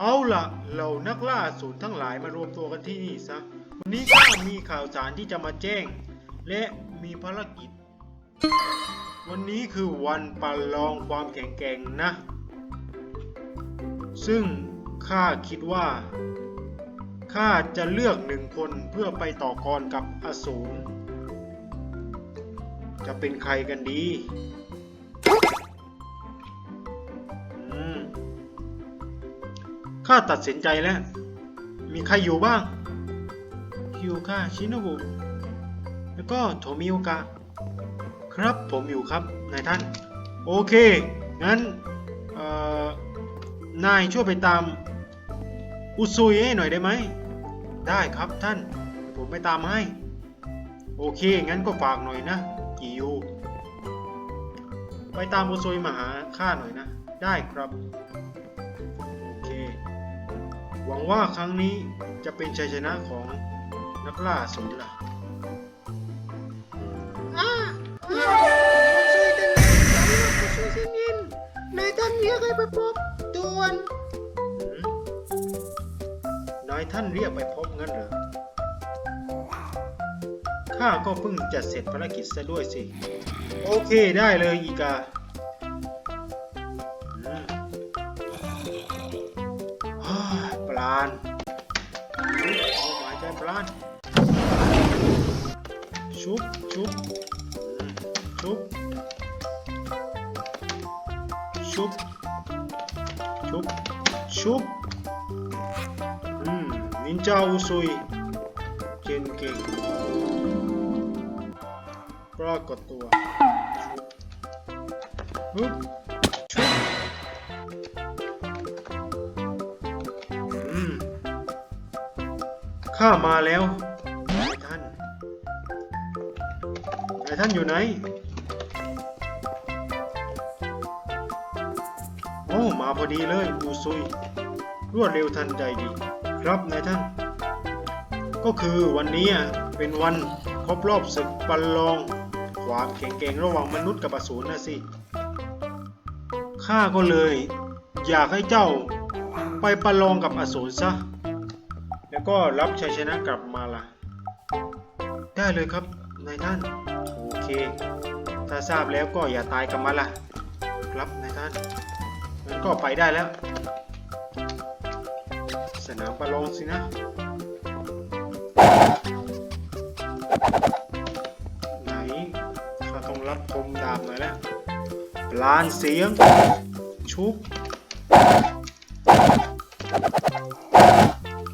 เอาละเหล่านักล่าสูรทั้งหลายมารวมตัวกันที่นี่ซะ วันนี้ข้ามีข่าวสารที่จะมาแจ้ง และมีภารกิจ วันนี้คือวันประลองความแข็งแกร่งนะ ซึ่งข้าคิดว่าข้าจะเลือกหนึ่งคนเพื่อไปต่อกรกับอสูรจะเป็นใครกันดี ข้าตัดสินใจแล้ว มีใครอยู่บ้าง คิวค่ะชินบุแล้วก็โทมิโอกะ ครับผมอยู่ครับ นายท่าน โอเค งั้นนายช่วยไปตาม อุซุยให้หน่อยได้ไหม ได้ครับท่าน ผมไปตามให้ โอเค งั้นก็ฝากหน่อยนะ กิยู ไปตามอุซุยมาหาข้าหน่อยนะ ได้ครับ หวังว่าครั้งนี้จะเป็นชัยชนะของนักล่าอสูรล่ะอ่าอ่าช่วยกันช่วยเซนินนายท่านเรียกให้ไปพบด่วนหืมนายท่านเรียกไปพบงั้นเหรอ ข้าก็เพิ่งจะเสร็จภารกิจซะด้วยสิ โอเคได้เลยอีกาานเอาหมายใจปลานชุบชุบชุบชุบชุบชุบอืมนินจาอุซุยเจนเก่งปรากฏตัวชุบ ข้ามาแล้วนายท่านนายท่านอยู่ไหน โอ้ มาพอดีเลยอูซุย รวดเร็วทันใจดี ครับนายท่าน ก็คือวันนี้อะเป็นวันครบรอบศึกประลอง ความแข็งแกร่งระหว่างมนุษย์กับอสูรนะสิ ข้าก็เลย อยากให้เจ้าไปประลองกับอสูรซะ แล้วก็รับชัยชนะกลับมาล่ะ ได้เลยครับนายท่าน โอเค ถ้าทราบแล้วก็อย่าตายกับมันล่ะ ครับนายท่านมันก็ไปได้แล้ว สนามประลองสินะไหนข้าต้องรับคมดาบหน่อยแล้วปลานเสียง ชุบ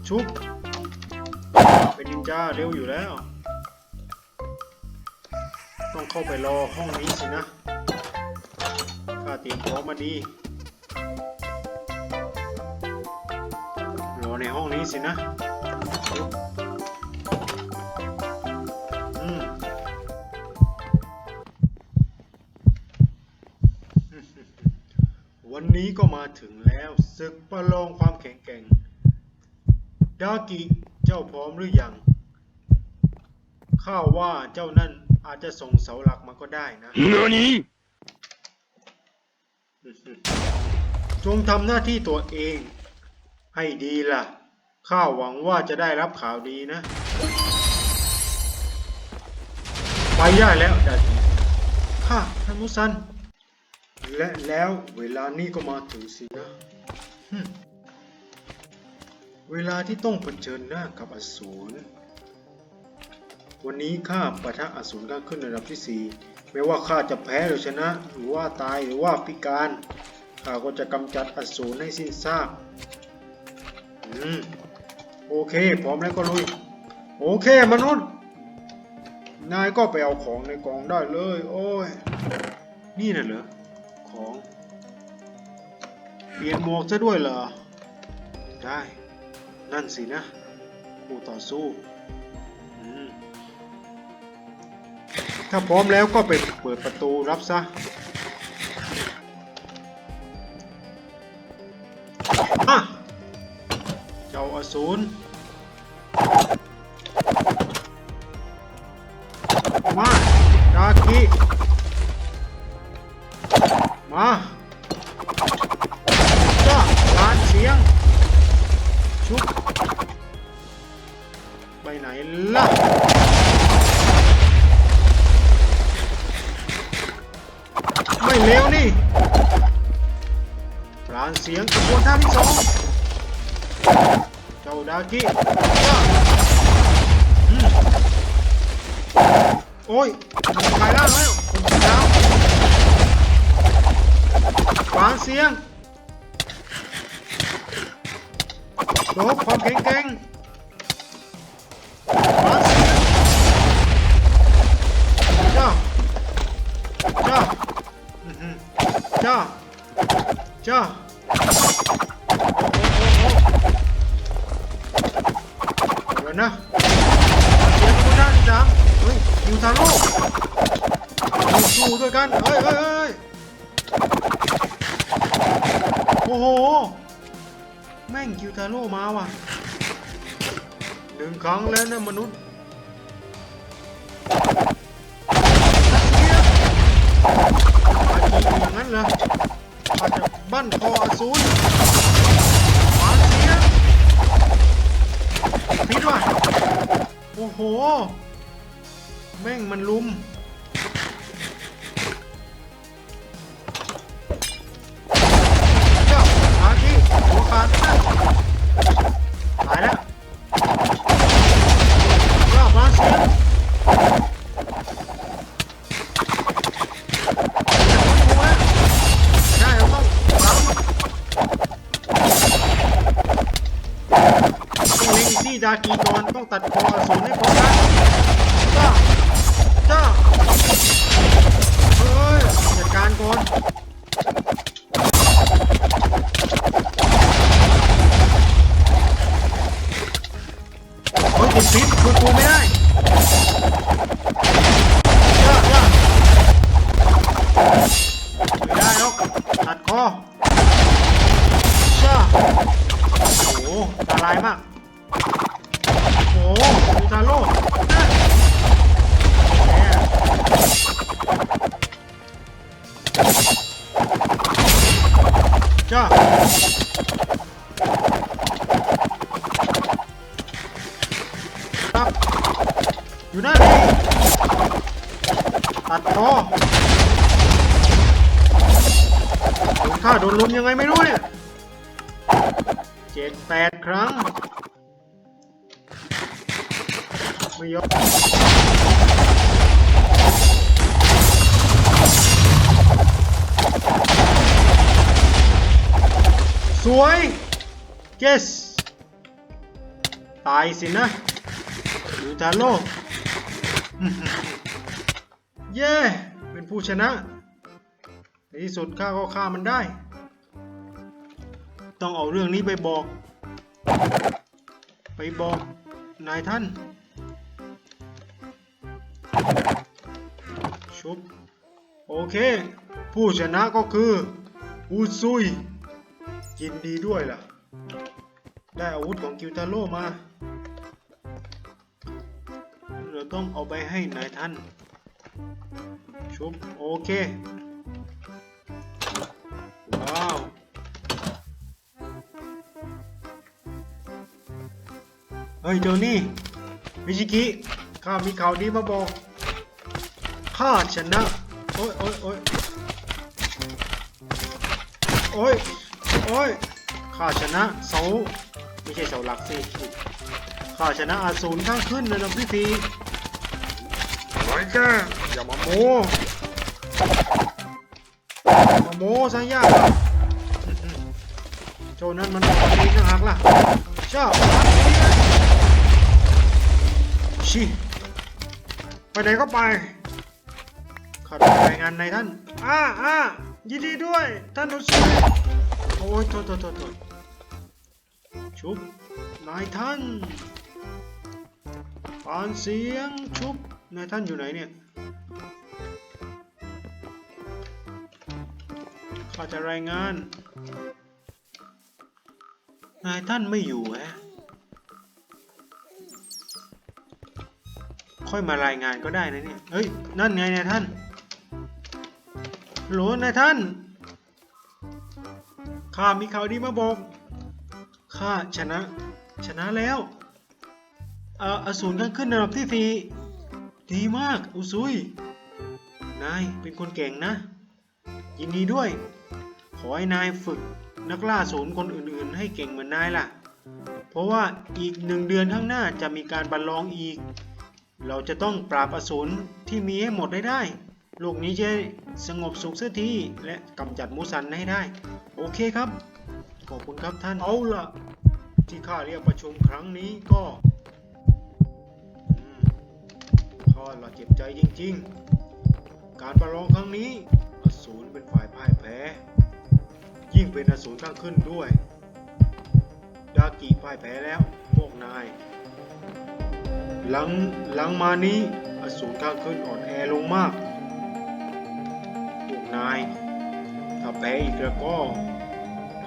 ชุบ จ้าเร็วอยู่แล้ว ต้องเข้าไปรอห้องนี้สินะข้าเตรียมพร้อมมาดีรอในห้องนี้สินะวันนี้ก็มาถึงแล้วศึกประลองความแข็งแกร่งดากิเจ้าพร้อมหรือยัง ข้าว่าเจ้านั่นอาจจะส่งเสาหลักมาก็ได้นะ何จงทำหน้าที่ตัวเอง ให้ดีล่ะ ข้าหวังว่าจะได้รับข่าวดีนะ ไปได้แล้วดาจิข้าท่านมุสัน และแล้วเวลานี้ก็มาถึงสินะฮึ่มเวลาที่ต้องเผชิญหน้ากับอสูร วันนี้ข้าปะทะอสูรข้งขึ้นระดับที่สี่ไม่ว่าข้าจะแพ้หรือชนะ หรือว่าตายหรือว่าพิการ ข้าก็จะกำจัดอสูรให้สิ้นซาก อืม โอเค พร้อมแล้วก็ลุย โอเคมนุษย์ นายก็ไปเอาของในกล่องได้เลย โอ้ย นี่น่ะเหรอ ของ เปลี่ยนหมวกซะด้วยเหรอ ได้ นั่นสินะผู้ต่อสู้ ถ้าพร้อมแล้วก็ไปเปิดประตูรับซะ เจ้าอสูรมาดากิมาจ้าลานเสียง ชุบ ไปไหนล่ะ ไม่เลวนี่ปราณเสียงกบวนท่าที่สองเจ้าดากิโอ้ยผมกลายร่แล้วผมฉีดน้ำปราณเสียงโดบความแข็งแกร่งปรา จ้าจ้าโอ้โอ้โอ้โอ้เดี๋ยวนะเสียงคนด้านสามเฮ้ยยูทาโร่อยู่สู้ด้วยกัน เฮ้ยเฮ้ยเฮ้ยโอ้โห แม่งคิวทาโร่มาว่ะหนึ่งครั้งแล้วนะมนุษย์ โห แม่งมันลุม ติดพิษคุณกูไม่ได้ยากยากไม่ได้หรอกตัดคอช่าโอ้โหตาลายมาก โอ้โหดูทาโร่จ้า ตัดคอโดนฆ่าโดนลุมยังไงไม่รู้เนี่ยเจ็ดแปดครั้ง ไม่ยอมสวย yes ตายสินะยูทาโร่ เย้ เป็นผู้ชนะ ในที่สุดข้าก็ฆ่ามันได้ ต้องเอาเรื่องนี้ไปบอก ไปบอกนายท่าน ชุบ โอเค ผู้ชนะก็คืออูซุย ยินดีด้วยล่ะ ได้อาวุธของกิวทาโร่มา เราต้องเอาไปให้นายท่านุบโอเค ว้าว เฮ้ยเจ้านี่มิชิกิข้ามีข่าวดีมาบอกข้าชนะ โอ้ยโอ้ยโอ้ยโอ้ยโอ้ยข้าชนะเสาไม่ใช่เสาหลักสิข้าชนะอาสูรข้างขึ้นในลำพิธีไว้แกอย่ามาโม มาโมซะยากโจนั้นมันบอกดีนะฮักล่ะเจ้าชิไปไหนก็ไปของรายงานในายท่าน อ้าอ้ายินดีด้วย ท่านอุสโอ้ยโทษโทษโทษโทษชุบนายท่านปานเสียงชุบนายท่านอยู่ไหนเนี่ย ข้าจะรายงาน นายท่านไม่อยู่แฮะ ค่อยมารายงานก็ได้นะเนี่ย เฮ้ย นั่นไงนายท่านโหลนายท่าน ข้ามีข่าวดีมาบอก ข้าชนะ ชนะแล้วเอ่ออสูรข้างขึ้นอันดับที่สี่ดีมาก อุซุย นายเป็นคนเก่งนะ ยินดีด้วย ขอให้นายฝึกนักล่าอสูรคนอื่นๆ ให้เก่งเหมือนนายล่ะ เพราะว่าอีกหนึ่งเดือนข้างหน้าจะมีการประลองอีก เราจะต้องปราบอสูรที่มีให้หมดให้ได้ โลกนี้จะสงบสุขเสียทีและกำจัดมูซันให้ได้ โอเคครับ ขอบคุณครับท่าน เอาล่ะ ที่ข้าเรียกประชุมครั้งนี้ก็ข้าเจ็บใจจริงๆ การประลองครั้งนี้อสูรเป็นฝ่ายพ่ายแพ้ ยิ่งเป็นอสูรข้างขึ้นด้วย ดากิพ่ายแพ้แล้วพวกนาย หลังหลังมานี้อสูรข้างขึ้นอ่อนแอลงมาก พวกนาย ถ้าแพ้อีกแล้วก็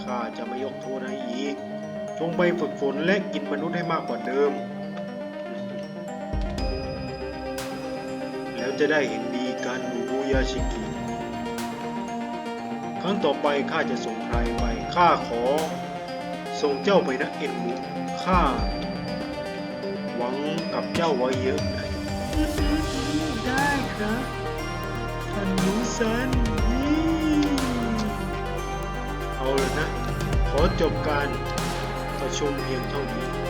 ข้าจะไม่ยกโทษให้อีก จงไปฝึกฝนและกินมนุษย์ให้มากกว่าเดิม แล้วจะได้เห็นดีกันอุบุยาชิกิ รั้งต่อไปข้าจะส่งใครไปข้าขอส่งเจ้าไปนะเอ็นมุข้าหวังกับเจ้าไว้เยอะนะได้ครับท่านมูซันเอาเลยนะ ขอจบการประชุมเพียงเท่านี้